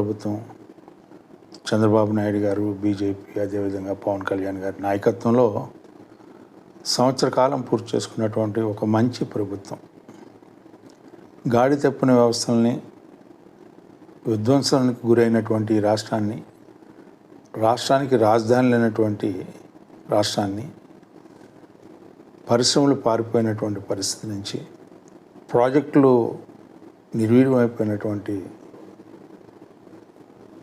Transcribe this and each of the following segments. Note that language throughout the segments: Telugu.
ప్రభుత్వం చంద్రబాబు నాయుడు గారు బీజేపీ అదేవిధంగా పవన్ కళ్యాణ్ గారి నాయకత్వంలో సంవత్సర కాలం పూర్తి చేసుకున్నటువంటి ఒక మంచి ప్రభుత్వం. గాడి తప్పిన వ్యవస్థల్ని విధ్వంసానికి గురైనటువంటి రాష్ట్రాన్ని రాష్ట్రానికి రాజధాని లేనటువంటి రాష్ట్రాన్ని పరిశ్రమలు పారిపోయినటువంటి పరిస్థితి నుంచి ప్రాజెక్టులు నిర్వీర్యమైపోయినటువంటి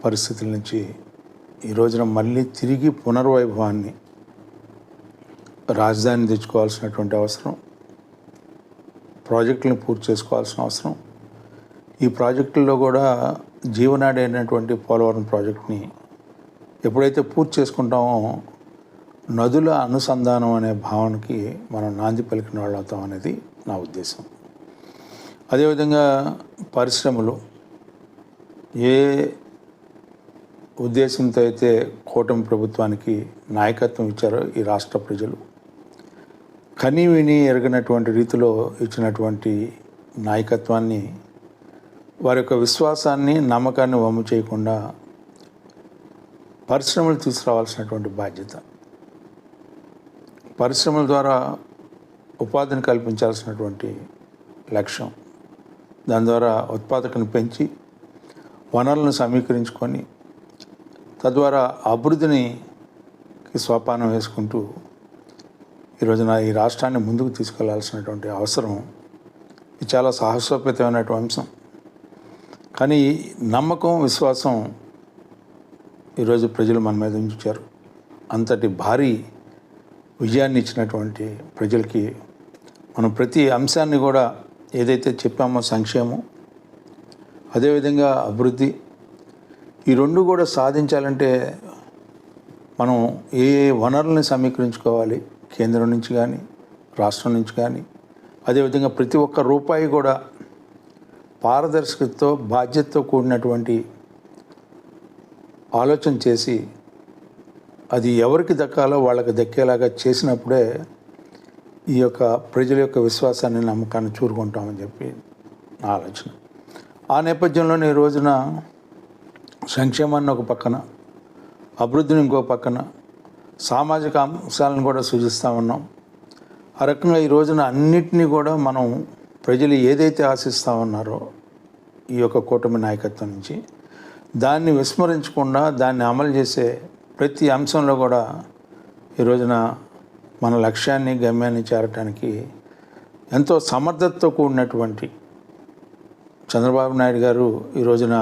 పరిస్థితుల నుంచి ఈ రోజున మళ్ళీ తిరిగి పునర్వైభవాన్ని రాజధాని తెచ్చుకోవాల్సినటువంటి అవసరం ప్రాజెక్టులను పూర్తి చేసుకోవాల్సిన అవసరం. ఈ ప్రాజెక్టుల్లో కూడా జీవనాడి అయినటువంటి పోలవరం ప్రాజెక్ట్ని ఎప్పుడైతే పూర్తి చేసుకుంటామో నదుల అనుసంధానం అనే భావనకి మనం నాంది పలికిన వాళ్ళు అవుతాం అనేది నా ఉద్దేశం. అదేవిధంగా పరిశ్రమలు ఏ ఉద్దేశంతో అయితే కూటమి ప్రభుత్వానికి నాయకత్వం ఇచ్చారు ఈ రాష్ట్ర ప్రజలు. కని విని ఎరగనటువంటి రీతిలో ఇచ్చినటువంటి నాయకత్వాన్ని వారి యొక్క విశ్వాసాన్ని నమ్మకాన్ని వమ్ము చేయకుండా పరిశ్రమలు తీసుకురావాల్సినటువంటి బాధ్యత. పరిశ్రమల ద్వారా ఉపాధిని కల్పించాల్సినటువంటి లక్ష్యం. దాని ద్వారా ఉత్పాదకను పెంచి వనరులను సమీకరించుకొని తద్వారా అభివృద్ధిని స్వపానం వేసుకుంటూ ఈరోజున ఈ రాష్ట్రాన్ని ముందుకు తీసుకెళ్ళాల్సినటువంటి అవసరం ఇది చాలా సాహసోపేతమైనటువంటి అంశం. కానీ నమ్మకం విశ్వాసం ఈరోజు ప్రజలు మన మీద ఉంచారు. అంతటి భారీ విజయాన్ని ఇచ్చినటువంటి ప్రజలకి మనం ప్రతి అంశాన్ని కూడా ఏదైతే చెప్పామో సంక్షేమం అదేవిధంగా అభివృద్ధి ఈ రెండు కూడా సాధించాలంటే మనం ఏ ఏ వనరుల్ని సమీకరించుకోవాలి? కేంద్రం నుంచి కానీ రాష్ట్రం నుంచి కానీ అదేవిధంగా ప్రతి ఒక్క రూపాయి కూడా పారదర్శకతతో బాధ్యతతో కూడినటువంటి ఆలోచన చేసి అది ఎవరికి దక్కాలో వాళ్ళకి దక్కేలాగా చేసినప్పుడే ఈ యొక్క ప్రజల యొక్క విశ్వాసాన్ని నమ్మకాన్ని చూరుకుంటామని చెప్పి నా ఆలోచన. ఆ నేపథ్యంలోనే ఈ రోజున సంక్షేమాన్ని ఒక పక్కన అభివృద్ధిని ఇంకో పక్కన సామాజిక అంశాలను కూడా సూచిస్తూ ఉన్నాం. ఆ రకంగా ఈ రోజున అన్నిటినీ కూడా మనం ప్రజలు ఏదైతే ఆశిస్తూ ఉన్నారో ఈ యొక్క కూటమి నాయకత్వం నుంచి దాన్ని విస్మరించకుండా దాన్ని అమలు చేసే ప్రతి అంశంలో కూడా ఈ రోజున మన లక్ష్యాన్ని గమ్యాన్ని చేరటానికి ఎంతో సమర్థతతో కూడినటువంటి చంద్రబాబు నాయుడు గారు ఈ రోజున